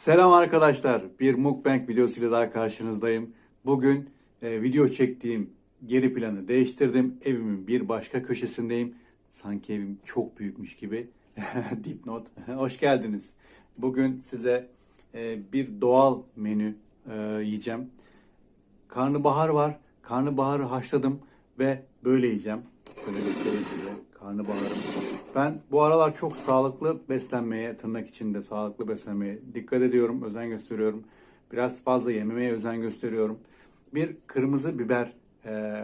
Selam arkadaşlar. Bir mukbang videosuyla daha karşınızdayım. Bugün e, video çektiğim geri planı değiştirdim. Evimin bir başka köşesindeyim. Sanki evim çok büyükmüş gibi. Dipnot. Hoş geldiniz. Bugün size e, bir doğal menü e, yiyeceğim. Karnabahar var. Karnabaharı haşladım ve böyle yiyeceğim. Şöyle göstereyim size karnabaharım. Ben bu aralar çok sağlıklı beslenmeye, tırnak içinde sağlıklı beslenmeye dikkat ediyorum, özen gösteriyorum. Biraz fazla yememeye özen gösteriyorum. Bir kırmızı biber e,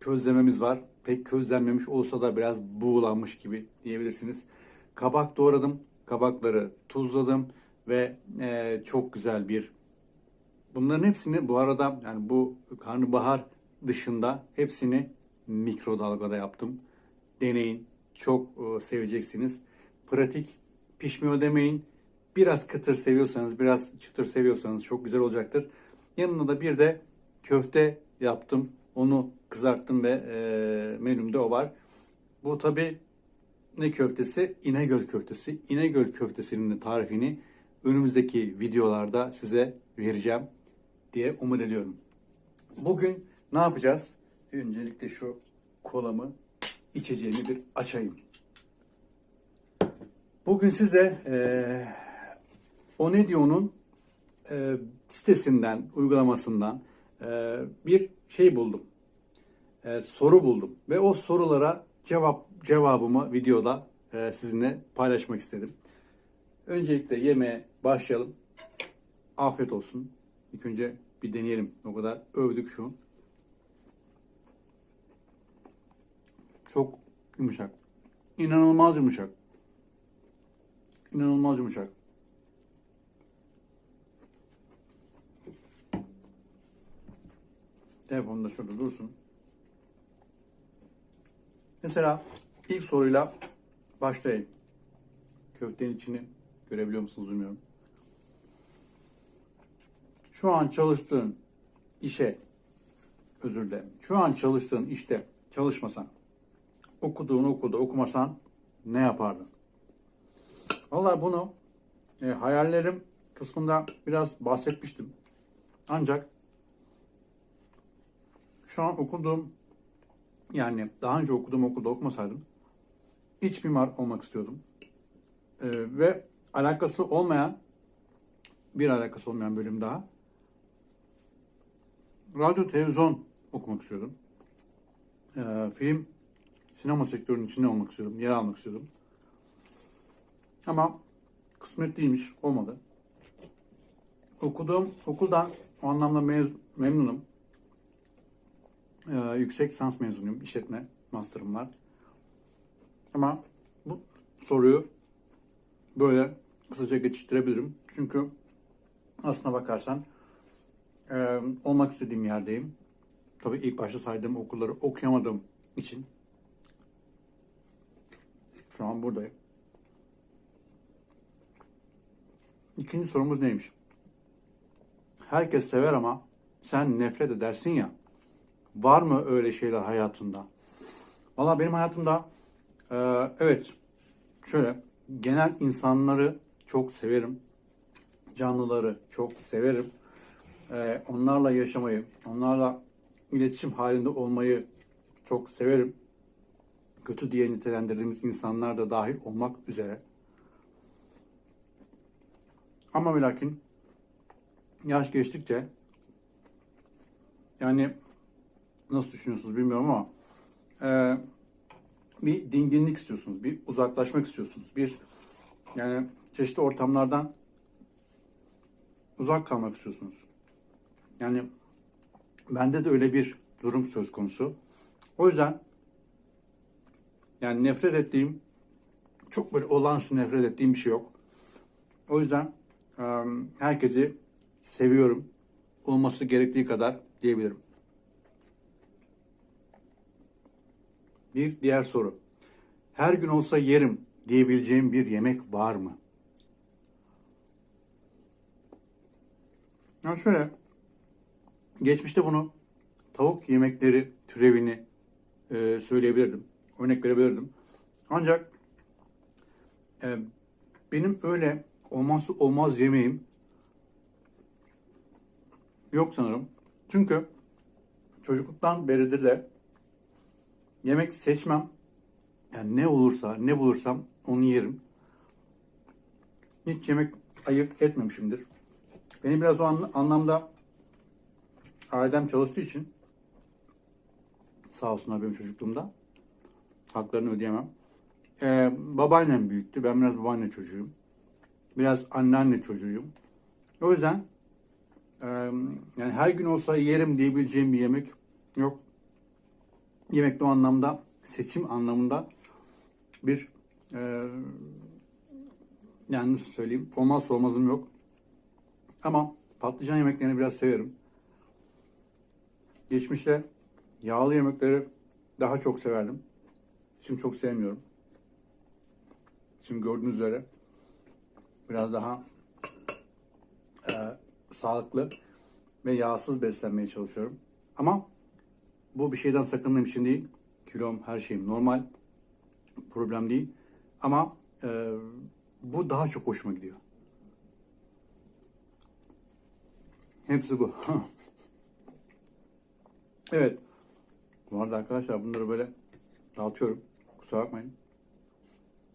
közlememiz var. Pek közlenmemiş olsa da biraz buğulanmış gibi diyebilirsiniz. Kabak doğradım. Kabakları tuzladım ve e, çok güzel bir Bunların hepsini bu arada yani bu karnabahar dışında hepsini mikrodalgada yaptım. Deneyin. Çok e, seveceksiniz. Pratik. Pişmiyor demeyin. Biraz kıtır seviyorsanız, biraz çıtır seviyorsanız çok güzel olacaktır. Yanına da bir de köfte yaptım. Onu kızarttım ve e, menümde o var. Bu tabi ne köftesi? İnegöl köftesi. İnegöl köftesinin de tarifini önümüzdeki videolarda size vereceğim diye umut ediyorum. Bugün ne yapacağız? Öncelikle şu kolamı, içeceğimi bir açayım. Bugün size eee o ne diyor'nun eee, sitesinden, uygulamasından eee, bir şey buldum. Eee, soru buldum ve o sorulara cevap cevabımı videoda eee, sizinle paylaşmak istedim. Öncelikle yemeğe başlayalım. Afiyet olsun. İlk önce bir deneyelim. O kadar övdük şu. Çok yumuşak. İnanılmaz yumuşak. İnanılmaz yumuşak. Telefon da şurada dursun. Mesela ilk soruyla başlayayım. Köftenin içini görebiliyor musunuz bilmiyorum. Şu an çalıştığın işe özür dilerim. Şu an çalıştığın işte çalışmasan, okuduğun okulda okumasan ne yapardın? Vallahi bunu e, hayallerim kısmında biraz bahsetmiştim. Ancak şu an okuduğum yani daha önce okuduğum okulda okumasaydım iç mimar olmak istiyordum. E, ve alakası olmayan bir alakası olmayan bölüm daha. Radyo, televizyon okumak istiyordum. Ee, film, sinema sektörünün içinde olmak istiyordum. Yer almak istiyordum. Ama kısmet değilmiş, olmadı. Okuduğum okuldan o anlamda mez- memnunum. Ee, yüksek lisans mezunuyum. işletme master'ım var. Ama bu soruyu böyle kısaca geçiştirebilirim. Çünkü aslına bakarsan e, olmak istediğim yerdeyim. Tabii ilk başta saydığım okulları okuyamadığım için şu an buradayım. İkinci sorumuz neymiş? Herkes sever ama sen nefret edersin ya. Var mı öyle şeyler hayatında? Valla benim hayatımda e, evet şöyle genel insanları çok severim. Canlıları çok severim. E, onlarla yaşamayı, onlarla iletişim halinde olmayı çok severim. Kötü diye nitelendirdiğimiz insanlar da dahil olmak üzere. Ama ve lakin yaş geçtikçe yani nasıl düşünüyorsunuz bilmiyorum ama e, bir dinginlik istiyorsunuz, bir uzaklaşmak istiyorsunuz, bir yani çeşitli ortamlardan uzak kalmak istiyorsunuz. Yani bende de öyle bir durum söz konusu. O yüzden yani nefret ettiğim çok böyle olağanüstü nefret ettiğim bir şey yok. O yüzden herkesi seviyorum. Olması gerektiği kadar diyebilirim. Bir diğer soru. Her gün olsa yerim diyebileceğim bir yemek var mı? Yani şöyle, geçmişte bunu tavuk yemekleri türevini e, söyleyebilirdim. Örnek verebilirdim. Ancak e, benim öyle olmazsa olmaz yemeğim yok sanırım. Çünkü çocukluktan beridir de yemek seçmem. Yani ne olursa, ne bulursam onu yerim. Hiç yemek ayırt etmemişimdir. Beni biraz o an- anlamda ailem çalıştığı için sağ olsunlar benim çocukluğumda haklarını ödeyemem. Ee, babaannem büyüttü. Ben biraz babaanne çocuğuyum. Biraz anneanne çocuğuyum. O yüzden e, yani her gün olsa yerim diyebileceğim bir yemek yok. Yemek o anlamda seçim anlamında bir e, yani nasıl söyleyeyim olmazsa olmazım yok. Ama patlıcan yemeklerini biraz severim. Geçmişte yağlı yemekleri daha çok severdim. Şimdi çok sevmiyorum. Şimdi gördüğünüz üzere biraz daha e, sağlıklı ve yağsız beslenmeye çalışıyorum. Ama bu bir şeyden sakındığım için değil. Kilom, her şeyim normal. Problem değil. Ama e, bu daha çok hoşuma gidiyor. Hepsi bu. evet. Bu arada arkadaşlar bunları böyle dağıtıyorum. Kusura bakmayın.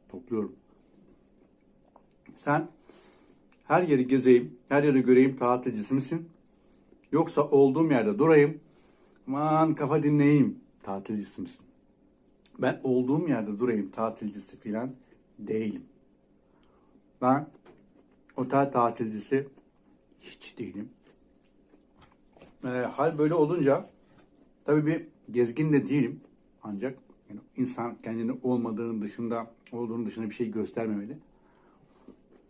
Topluyorum. Sen her yeri gezeyim, her yeri göreyim tatilcisi misin? Yoksa olduğum yerde durayım, aman kafa dinleyeyim tatilcisi misin? Ben olduğum yerde durayım tatilcisi filan değilim. Ben otel tatilcisi hiç değilim. Ee, hal böyle olunca tabii bir gezgin de değilim. Ancak yani insan kendini olmadığının dışında, olduğunun dışında bir şey göstermemeli.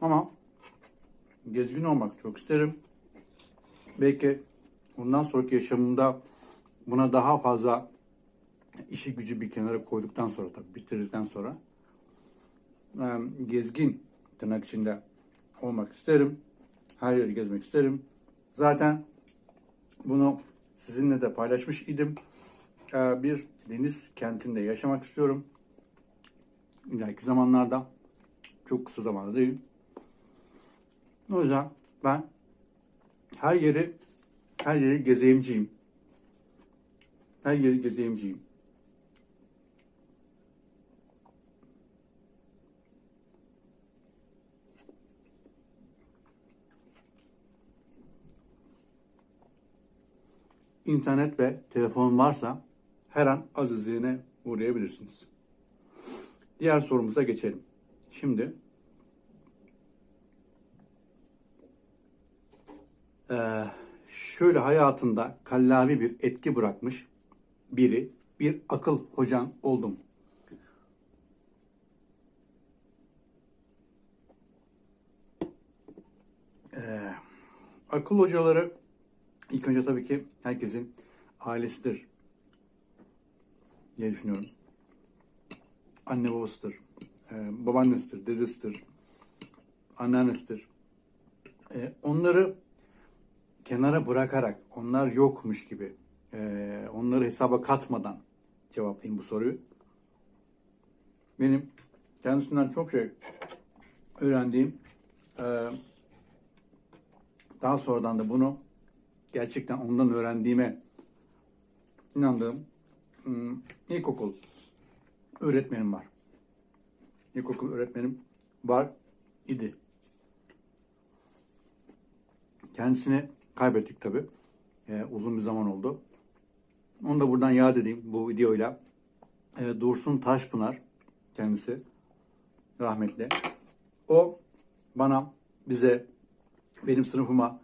Ama gezgin olmak çok isterim. Belki ondan sonraki yaşamımda buna daha fazla işi gücü bir kenara koyduktan sonra tabii bitirdikten sonra gezgin tırnak içinde olmak isterim. Her yeri gezmek isterim. Zaten bunu sizinle de paylaşmış idim. E, bir deniz kentinde yaşamak istiyorum. İleriki zamanlarda çok kısa zamanda değil. O yüzden ben her yeri her yeri gezeyimciyim. Her yeri gezeyimciyim. İnternet ve telefon varsa her an azizliğine uğrayabilirsiniz. Diğer sorumuza geçelim. Şimdi Ee, şöyle hayatında kallavi bir etki bırakmış biri bir akıl hocan oldum. Ee, akıl hocaları ilk önce tabii ki herkesin ailesidir diye düşünüyorum. Anne babasıdır, e, babaannesidir, dedesidir, anneannesidir. E, onları kenara bırakarak, onlar yokmuş gibi, e, onları hesaba katmadan cevaplayayım bu soruyu. Benim kendisinden çok şey öğrendiğim, e, daha sonradan da bunu gerçekten ondan öğrendiğime inandığım ilkokul öğretmenim var. İlkokul öğretmenim var idi. Kendisini kaybettik tabi. Ee, uzun bir zaman oldu. Onu da buradan yad edeyim bu videoyla. Ee, Dursun Taşpınar kendisi rahmetli. O bana, bize, benim sınıfıma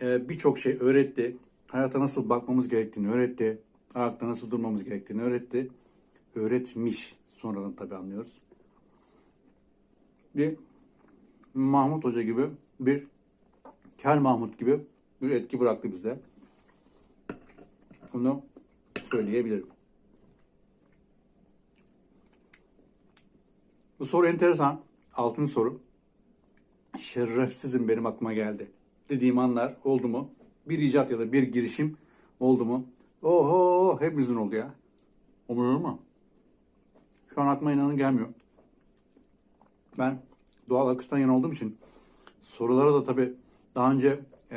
e, birçok şey öğretti. Hayata nasıl bakmamız gerektiğini öğretti. Ayakta nasıl durmamız gerektiğini öğretti. Öğretmiş. Sonradan tabi anlıyoruz. Bir Mahmut Hoca gibi bir Kel Mahmut gibi bir etki bıraktı bizde. Bunu söyleyebilirim. Bu soru enteresan. Altıncı soru. Şerefsizim benim aklıma geldi. Dediğim anlar oldu mu? Bir icat ya da bir girişim oldu mu? Oho hepimizin oldu ya. Umuyor mu? Şu an aklıma inanın gelmiyor. Ben doğal akıştan yana olduğum için sorulara da tabii daha önce e,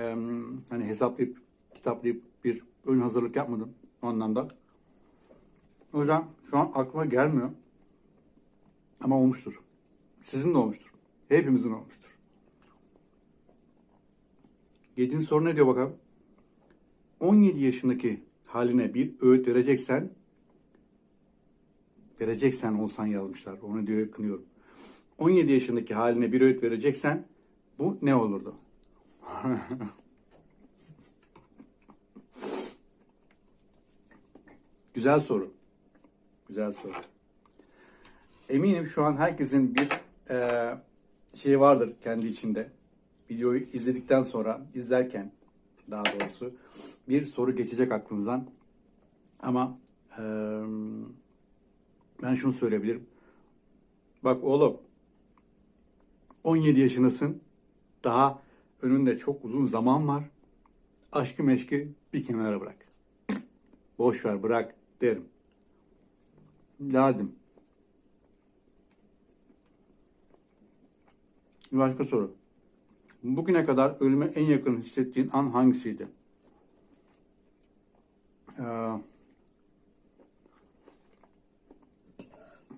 hani hesaplayıp kitaplayıp bir ön hazırlık yapmadım o anlamda. O yüzden şu an aklıma gelmiyor. Ama olmuştur. Sizin de olmuştur. Hepimizin olmuştur. Yedinci soru ne diyor bakalım? 17 yaşındaki haline bir öğüt vereceksen vereceksen olsan yazmışlar. Onu diyor kınıyorum. 17 yaşındaki haline bir öğüt vereceksen bu ne olurdu? Güzel soru. Güzel soru. Eminim şu an herkesin bir e, şey vardır kendi içinde. Videoyu izledikten sonra, izlerken daha doğrusu bir soru geçecek aklınızdan. Ama e, ben şunu söyleyebilirim. Bak oğlum 17 yaşındasın. Daha önünde çok uzun zaman var. Aşkı meşki bir kenara bırak. Boş ver bırak derim. Derdim. Başka soru. Bugüne kadar ölüme en yakın hissettiğin an hangisiydi? Ee,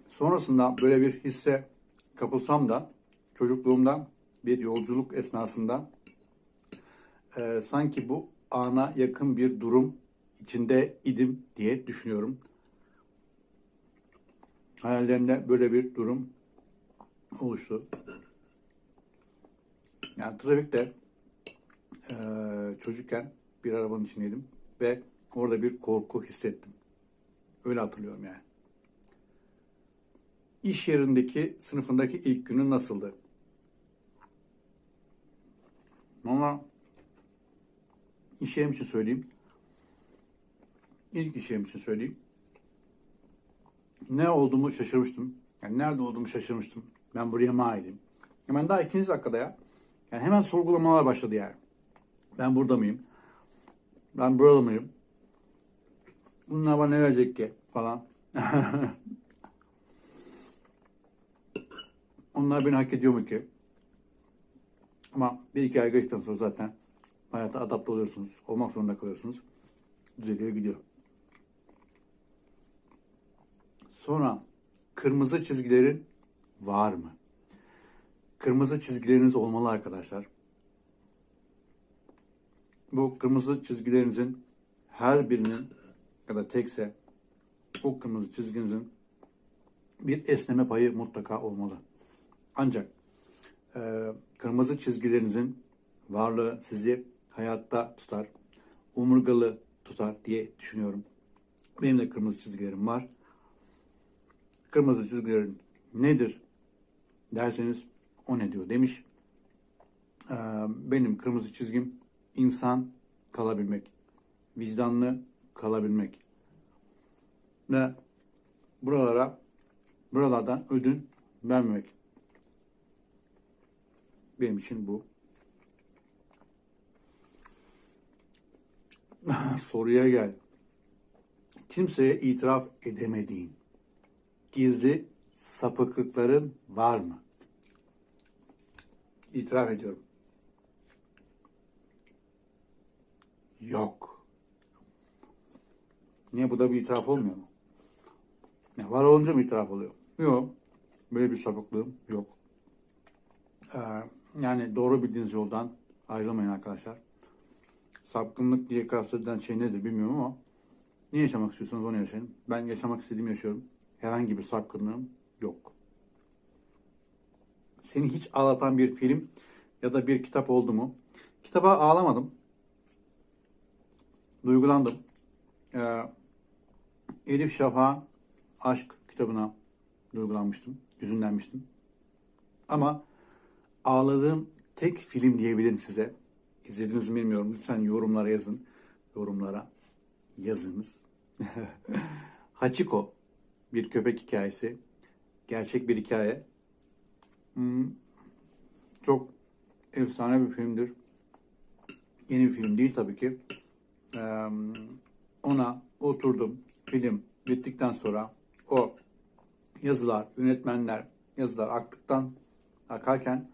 sonrasında böyle bir hisse kapılsam da çocukluğumda bir yolculuk esnasında e, sanki bu ana yakın bir durum içinde idim diye düşünüyorum. Hayallerimde böyle bir durum oluştu. Yani trafikte e, çocukken bir arabanın içindeydim ve orada bir korku hissettim. Öyle hatırlıyorum yani. İş yerindeki sınıfındaki ilk günün nasıldı? Ama iş yerim için söyleyeyim. İlk iş yerim için söyleyeyim. Ne olduğumu şaşırmıştım. Yani nerede olduğumu şaşırmıştım. Ben buraya mı aidim? Hemen daha ikinci dakikada ya. Yani hemen sorgulamalar başladı yani. Ben burada mıyım? Ben burada mıyım? Bunlar bana ne verecek ki? Falan. Onlar beni hak ediyor mu ki? Ama bir iki ay geçtikten sonra zaten hayata adapte oluyorsunuz. Olmak zorunda kalıyorsunuz. Düzeliyor gidiyor. Sonra kırmızı çizgilerin var mı? Kırmızı çizgileriniz olmalı arkadaşlar. Bu kırmızı çizgilerinizin her birinin ya da tekse o kırmızı çizginizin bir esneme payı mutlaka olmalı. Ancak e, kırmızı çizgilerinizin varlığı sizi hayatta tutar, omurgalı tutar diye düşünüyorum. Benim de kırmızı çizgilerim var. Kırmızı çizgilerin nedir derseniz o ne diyor demiş. E, benim kırmızı çizgim insan kalabilmek, vicdanlı kalabilmek ve buralara buralardan ödün vermemek. Benim için bu. Soruya gel. Kimseye itiraf edemediğin gizli sapıklıkların var mı? İtiraf ediyorum. Yok. Niye bu da bir itiraf olmuyor mu? Ya var olunca mı itiraf oluyor? Yok. Böyle bir sapıklığım yok. Ee, yani doğru bildiğiniz yoldan ayrılmayın arkadaşlar. Sapkınlık diye kastedilen şey nedir bilmiyorum ama ne yaşamak istiyorsanız onu yaşayın. Ben yaşamak istediğimi yaşıyorum. Herhangi bir sapkınlığım yok. Seni hiç ağlatan bir film ya da bir kitap oldu mu? Kitaba ağlamadım. Duygulandım. Ee, Elif Şafak'ın Aşk kitabına duygulanmıştım. Hüzünlenmiştim. Ama ağladığım tek film diyebilirim size. İzlediniz mi bilmiyorum. Lütfen yorumlara yazın. Yorumlara yazınız. Hachiko bir köpek hikayesi. Gerçek bir hikaye. Hmm, çok efsane bir filmdir. Yeni bir film değil tabii ki. Ona oturdum. Film bittikten sonra o yazılar, yönetmenler yazılar aktıktan akarken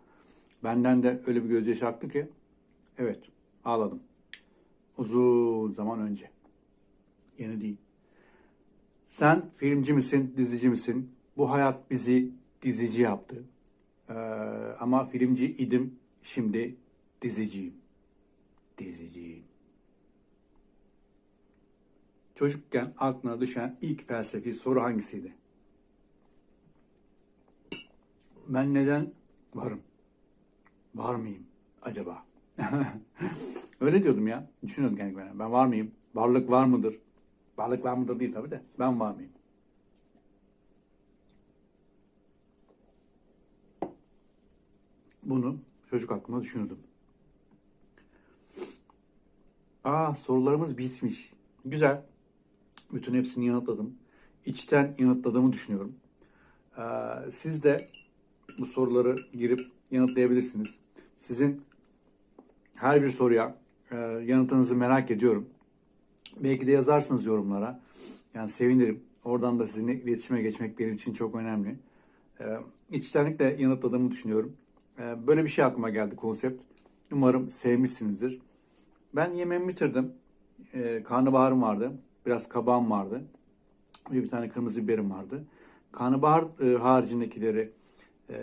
benden de öyle bir gözyaşı aktı ki evet ağladım. Uzun zaman önce. Yeni değil. Sen filmci misin, dizici misin? Bu hayat bizi dizici yaptı. Ee, ama filmci idim, şimdi diziciyim. Diziciyim. Çocukken aklına düşen ilk felsefi soru hangisiydi? Ben neden varım? Var mıyım acaba? Öyle diyordum ya. Düşünüyordum kendi kendime. Ben var mıyım? Varlık var mıdır? Varlık var mıdır değil tabii de. Ben var mıyım? Bunu çocuk aklımda düşünürdüm. Aa sorularımız bitmiş. Güzel. Bütün hepsini yanıtladım. İçten yanıtladığımı düşünüyorum. Ee, siz de bu soruları girip yanıtlayabilirsiniz. Sizin her bir soruya e, yanıtınızı merak ediyorum. Belki de yazarsınız yorumlara. Yani sevinirim. Oradan da sizinle iletişime geçmek benim için çok önemli. Ee, içtenlikle yanıtladığımı düşünüyorum. Ee, böyle bir şey aklıma geldi konsept. Umarım sevmişsinizdir. Ben yemeğimi bitirdim. Ee, karnabaharım vardı. Biraz kabağım vardı. Ve bir tane kırmızı biberim vardı. Karnabahar e, haricindekileri e,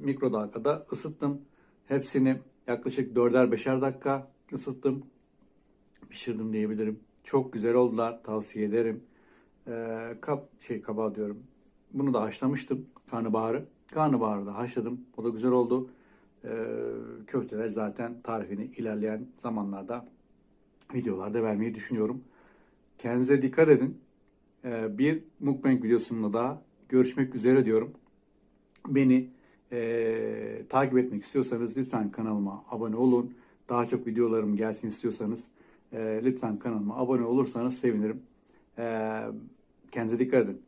mikrodalgada ısıttım. Hepsini yaklaşık 4'er 5'er dakika ısıttım. Pişirdim diyebilirim. Çok güzel oldular. Tavsiye ederim. Ee, kap, şey kabağı diyorum. Bunu da haşlamıştım. Karnabaharı. Karnabaharı da haşladım. O da güzel oldu. Ee, köfteler zaten tarifini ilerleyen zamanlarda videolarda vermeyi düşünüyorum. Kendinize dikkat edin. Ee, bir mukbang videosunda daha görüşmek üzere diyorum. Beni eee, takip etmek istiyorsanız lütfen kanalıma abone olun. Daha çok videolarım gelsin istiyorsanız eee, lütfen kanalıma abone olursanız sevinirim. Eee kendinize dikkat edin.